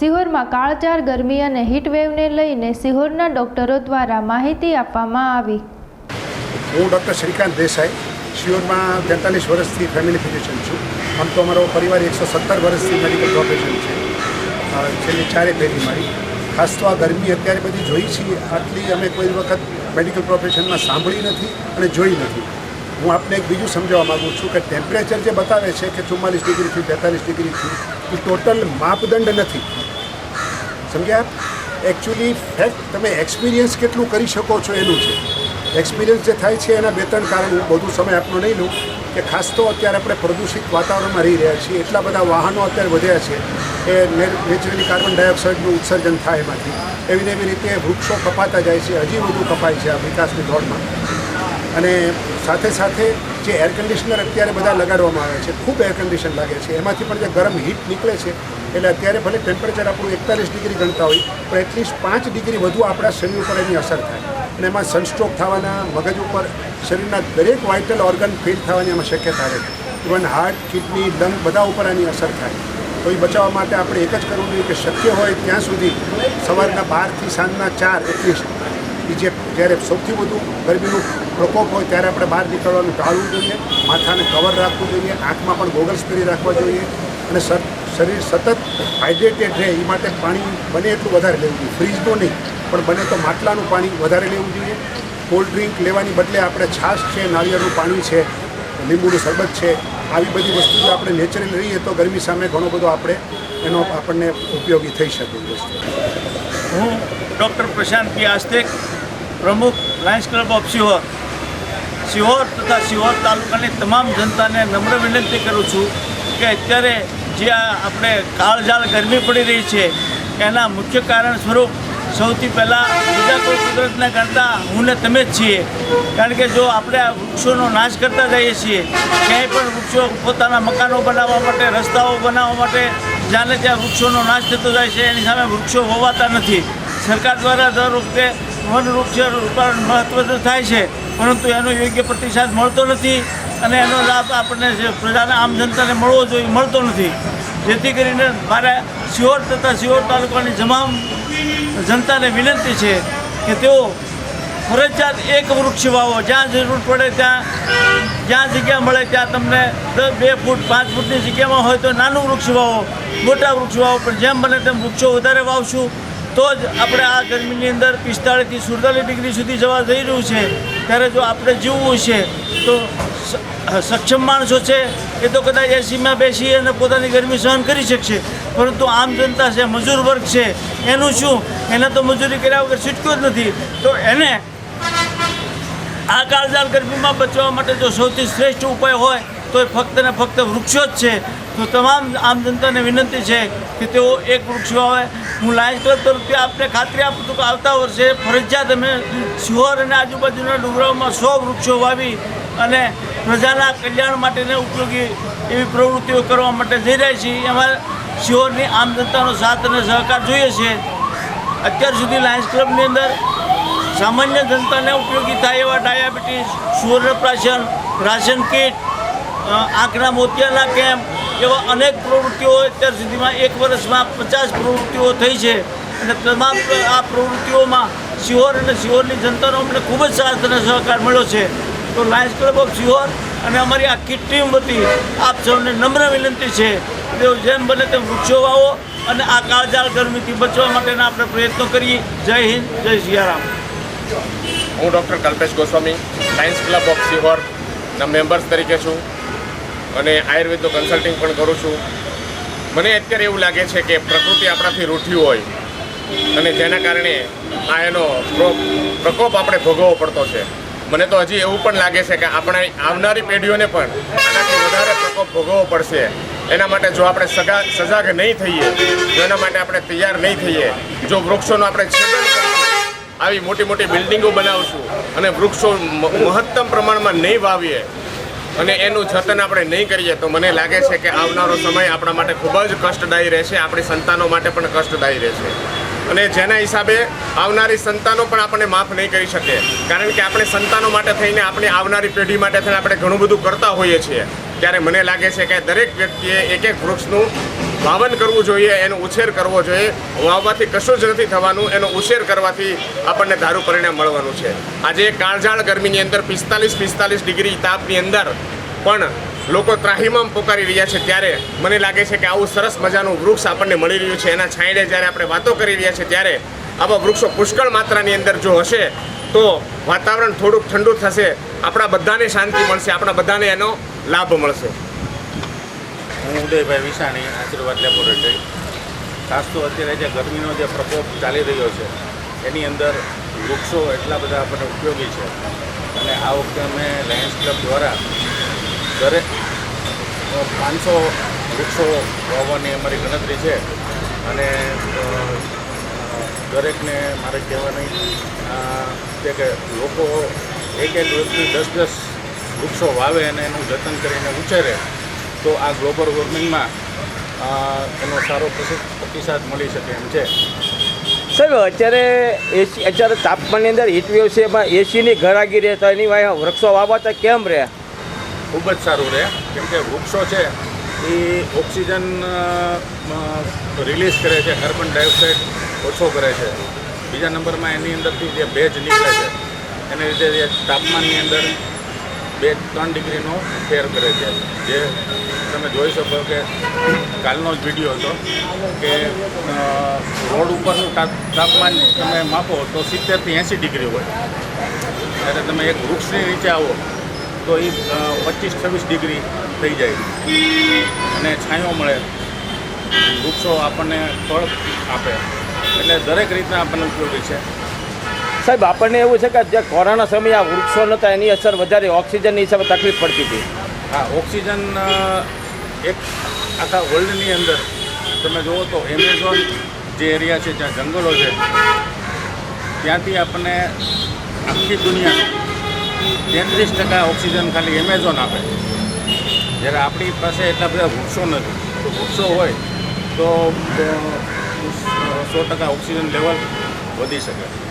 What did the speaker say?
સિહોરમાં કાળજાર ગરમી અને હીટવેવને લઈને સિહોરના ડોક્ટરો દ્વારા માહિતી આપવામાં આવી. હું ડૉક્ટર શ્રીકાંત દેસાઈ, સિહોરમાં તેતાલીસ વર્ષથી ફેમિલી ફિઝિશિયન છું. આમ તો અમારો પરિવાર એકસો સત્તર વર્ષથી મેડિકલ પ્રોફેશન છે. છેલ્લી ચારે પેઢી મારી. ખાસ તો આ ગરમી અત્યારે બધી જોઈ છીએ. આટલી અમે કોઈ વખત મેડિકલ પ્રોફેશનમાં સાંભળી નથી અને જોઈ નથી. હું આપને એક બીજું સમજાવવા માગું છું કે ટેમ્પરેચર જે બતાવે છે કે ચુમ્માલીસ ડિગ્રીથી બેતાલીસ ડિગ્રીથી, એ ટોટલ માપદંડ નથી. સમજ્યા? એકચ્યુઅલી ફેક્ટ તમે એક્સપિરિયન્સ કેટલું કરી શકો છો એનું છે. એક્સપિરિયન્સ જે થાય છે એના બે ત્રણ કારણ બધું સમય આપનો નહીં લઉં, કે ખાસ તો અત્યારે આપણે પ્રદૂષિત વાતાવરણમાં રહી રહ્યા છીએ, એટલા બધા વાહનો અત્યારે વધ્યા છે એ નેચરલી કાર્બન ડાયોક્સાઇડનું ઉત્સર્જન થાય એમાંથી. એવી એવી રીતે વૃક્ષો કપાતા જાય છે, હજી વધુ કપાય છે આ વિકાસની દોડમાં. અને સાથે સાથે જે એર કન્ડિશનર અત્યારે બધા લગાડવામાં આવે છે, ખૂબ એર કન્ડિશન લાગે છે. એમાંથી પણ જે ગરમ હીટ નીકળે છે, એટલે અત્યારે ભલે ટેમ્પરેચર આપણું એકતાલીસ ડિગ્રી ગણતા હોય, પણ એટલીસ્ટ પાંચ ડિગ્રી વધુ આપણા શરીર ઉપર એની અસર થાય. અને એમાં સનસ્ટ્રોક થવાના, મગજ ઉપર શરીરના દરેક વાઇટલ ઓર્ગન ફેલ થવાની એમાં શક્યતા રહે. ઇવન હાર્ટ કિડની લંગ બધા ઉપર આની અસર થાય. તો એ બચાવવા માટે આપણે એક જ કરવું જોઈએ કે શક્ય હોય ત્યાં સુધી સવારના બારથી સાંજના ચાર એટલીસ્ટ એ જે જ્યારે સૌથી વધુ ગરમીનો પ્રકોપ હોય ત્યારે આપણે બહાર નીકળવાનું ટાળવું જોઈએ, માથાને કવર રાખવું જોઈએ, આંખમાં પણ ગોગલ્સ પહેરી રાખવા જોઈએ અને શરીર સતત હાઇડ્રેટેડ રહે, એ માટે પાણી બને એટલું વધારે લેવું જોઈએ. ફ્રીજનું નહીં, પણ બને તો માટલાનું પાણી વધારે લેવું જોઈએ. કોલ્ડ ડ્રિંક લેવાની બદલે આપણે છાશ છે, નાળિયેરનું પાણી છે, લીંબુનું શરબત છે, આવી બધી વસ્તુ જો આપણે નેચરલી રહીએ તો ગરમી સામે ઘણો બધો આપણે એનો આપણને ઉપયોગી થઈ શકે હું ડૉક્ટર પ્રશાંત પી આસ્તિક, પ્રમુખ Lions club of Sihor. Sihor તથા સિહોર તાલુકાની તમામ જનતાને નમ્ર વિનંતી કરું છું કે અત્યારે જે આપણે કાળઝાળ ગરમી પડી રહી છે, એના મુખ્ય કારણ સ્વરૂપ સૌથી પહેલાં બીજા કોઈ કુદરતને કરતાં હું ને તમે જ છીએ. કારણ કે જો આપણે આ વૃક્ષોનો નાશ કરતા જઈએ છીએ, ક્યાંય પણ વૃક્ષો પોતાના મકાનો બનાવવા માટે, રસ્તાઓ બનાવવા માટે જ્યાં ત્યાં વૃક્ષોનો નાશ થતો જાય છે, એની સામે વૃક્ષો હોવાતા નથી. સરકાર દ્વારા દર વખતે વન વૃક્ષ રોપણ મહત્વ તો થાય છે, પરંતુ એનો યોગ્ય પ્રતિસાદ મળતો નથી અને એનો લાભ આપણને પ્રજાને આમ જનતાને મળવો જોઈએ, મળતો નથી. જેથી કરીને મારે સિહોર તથા સિહોર તાલુકાની તમામ જનતાને વિનંતી છે કે તેઓ ફરજિયાત એક વૃક્ષ વાવો. જ્યાં જરૂર પડે ત્યાં જ્યાં જગ્યા મળે ત્યાં તમને બે ફૂટ, પાંચ ફૂટની જગ્યામાં હોય તો નાનું વૃક્ષ વાવો, મોટા વૃક્ષ વાવો. પણ જેમ બને તેમ વૃક્ષો વધારે વાવશું. તો જ આપણે આ ગરમીની અંદર પિસ્તાળીસથી સુડતાલીસ ડિગ્રી સુધી જવા જઈ રહ્યું છે. ત્યારે જો આપણે જીવવું છે, તો સક્ષમ માણસો છે એ તો કદાચ એસીમાં બેસી અને પોતાની ગરમી સહન કરી શકશે. પરંતુ આમ જનતા છે, મજૂર વર્ગ છે, એનું શું? એને તો મજૂરી કર્યા વગર છૂટક્યો જ નથી. તો એને આ કાળજાળ ગરમીમાં બચવા માટે જો સૌથી શ્રેષ્ઠ ઉપાય હોય તો એ ફક્ત ને ફક્ત વૃક્ષો જ છે. તો તમામ આમ જનતાને વિનંતી છે કે તેઓ એક વૃક્ષ વાવે. હું લાયન્સ ક્લબ તરફથી આપને ખાતરી આપું છું કે આવતા વર્ષે ફરજિયાત અમે શિહોર અને આજુબાજુના ડુંગરાઓમાં સો વૃક્ષો વાવી અને પ્રજાના કલ્યાણ માટેને ઉપયોગી એવી પ્રવૃત્તિઓ કરવા માટે જઈ રહ્યા છીએ. એમાં શિહોરની આમ જનતાનો સાથ અને સહકાર જોઈએ છે. અત્યાર સુધી લાયન્સ ક્લબની અંદર સામાન્ય જનતાને ઉપયોગી થાય એવા ડાયાબિટીસ સુવર્ણપ્રાશન રાશન કીટ આંખના મોતિયાના કેમ્પ એવા અનેક પ્રવૃત્તિઓ અત્યાર સુધીમાં એક વર્ષમાં પચાસ પ્રવૃત્તિઓ થઈ છે. અને તમામ આ પ્રવૃત્તિઓમાં સિહોર અને સિહોરની જનતાનો અમને ખૂબ જ સાથ અને સહકાર મળ્યો છે. તો લાયન્સ ક્લબ ઓફ સિહોર અને અમારી આખી ટીમ વતી આપ સૌને નમ્ર વિનંતી છે. તેઓ જેમ બને તેમ વૃક્ષો વાવો અને આ કાળજાળ ગરમીથી બચવા માટેના આપણે પ્રયત્નો કરીએ. જય હિન્દ, જય સિયારામ. હું doctor Kalpesh Goswami science club of સિહોરના members તરીકે છું અને આયુર્વેદનું કન્સલ્ટિંગ પણ કરું છું. મને અત્યારે એવું લાગે છે કે પ્રકૃતિ આપણાથી રૂઠ્યું હોય અને જેના કારણે આ એનો પ્રકોપ આપણે ભોગવવો પડતો છે. મને તો હજી એવું પણ લાગે છે કે આપણે આવનારી પેઢીઓને પણ આનાથી વધારે પ્રકોપ ભોગવવો પડશે. એના માટે જો આપણે સગા, સજાગ નહીં થઈએ જો એના માટે આપણે તૈયાર નહીં થઈએ. જો વૃક્ષોનું આપણે છેદન કરીશું આવી મોટી મોટી બિલ્ડિંગો બનાવશું અને વૃક્ષો મહત્તમ પ્રમાણમાં નહીં વાવીએ અને એનું જતન આપણે નહીં કરીએ તો મને લાગે છે કે આવનારો સમય આપણા માટે ખૂબ જ કષ્ટદાયી રહેશે, આપણી સંતાનો માટે પણ કષ્ટદાયી રહેશે. અને જેના હિસાબે આવનારી સંતાનો પણ આપણને માફ નહીં કરી શકે. કારણ કે આપણે સંતાનો માટે થઈને આપણી આવનારી પેઢી માટે થઈને આપણે ઘણું બધું કરતા હોઈએ છીએ. ત્યારે મને લાગે છે કે દરેક વ્યક્તિએ એક એક વૃક્ષનું વાવન કરવું જોઈએ, એનો ઉછેર કરવો જોઈએ. વાવવાથી કશું જ નથી થવાનું, એનો ઉછેર કરવાથી આપણને ધારું પરિણામ મળવાનું છે. આજે કાળઝાળ ગરમીની અંદર પિસ્તાલીસ પિસ્તાલીસ ડિગ્રી તાપની અંદર પણ લોકો ત્રાહીમામ પોકારી રહ્યા છે ત્યારે મને લાગે છે કે આવું સરસ મજાનું વૃક્ષ આપણને મળી રહ્યું છે. એના છાંયડે જ્યારે આપણે વાતો કરી રહ્યા છીએ ત્યારે આવા વૃક્ષો પુષ્કળ માત્રાની અંદર જો હશે તો વાતાવરણ થોડુંક ઠંડુ થશે, આપણા બધાને શાંતિ મળશે, આપણા બધાને એનો લાભ મળશે. હું ઉદયભાઈ વિસાણી, આશીર્વાદ લેબોરેટરી. ખાસ તો અત્યારે જે ગરમીનો જે પ્રકોપ ચાલી રહ્યો છે, એની અંદર વૃક્ષો એટલા બધા આપણને ઉપયોગી છે. અને આ વખતે અમે લાયન્સ ક્લબ દ્વારા દરેક પાંચસો વૃક્ષો વાવવાની અમારી ગણતરી છે. અને દરેકને મારે કહેવાની છે કે લોકો એક એક વ્યક્તિ દસ દસ વૃક્ષો વાવે અને એનું જતન કરીને ઉછેરે, તો આ ગ્લોબલ વોર્મિંગમાં એનો સારો પ્રતિ- પ્રતિસાદ મળી શકે એમ છે. સાહેબ, અત્યારે એસી અત્યારે તાપમાનની અંદર હીટવેવ છે એમાં એસીની ઘરાગી રહે તો એની વાય વૃક્ષો વાવતા કેમ રહે ખૂબ જ સારું રહે. કેમ કે વૃક્ષો છે, એ ઓક્સિજન રિલીઝ કરે છે કાર્બન ડાયોક્સાઇડ ઓછો કરે છે. બીજા નંબરમાં એની અંદરથી જે ભેજ નીકળે છે, એને લીધે જે તાપમાનની અંદર બે ત્રણ ડિગ્રીનો ફેર કરે છે. જે તમે જોઈ શકો કે કાલનો જ વીડિયો હતો કે રોડ ઉપરનું તાપમાન તમે માપો તો સિત્તેરથી એંસી ડિગ્રી હોય. ત્યારે તમે એક વૃક્ષની નીચે આવો તો એ પચીસ છવ્વીસ ડિગ્રી થઈ જાય. અને છાંયો મળે. વૃક્ષો આપણને ફળ આપે. એટલે દરેક રીતના આપણને ઉપયોગી છે. સાહેબ આપણને એવું છે કે જે કોરોના સમયે આ વૃક્ષો નહોતા એની અસર વધારે ઓક્સિજનની હિસાબે તકલીફ પડતી હતી. હા ઓક્સિજન એક આખા વર્લ્ડની અંદર તમે જુઓ તો એમેઝોન જે એરિયા છે જ્યાં જંગલો છે ત્યાંથી આપણને આખી દુનિયા તેત્રીસ ટકા ઓક્સિજન ખાલી એમેઝોન આપે. જ્યારે આપણી પાસે એટલા બધા વૃક્ષો નથી. વૃક્ષો હોય તો સો ટકા ઓક્સિજન લેવલ વધી શકે.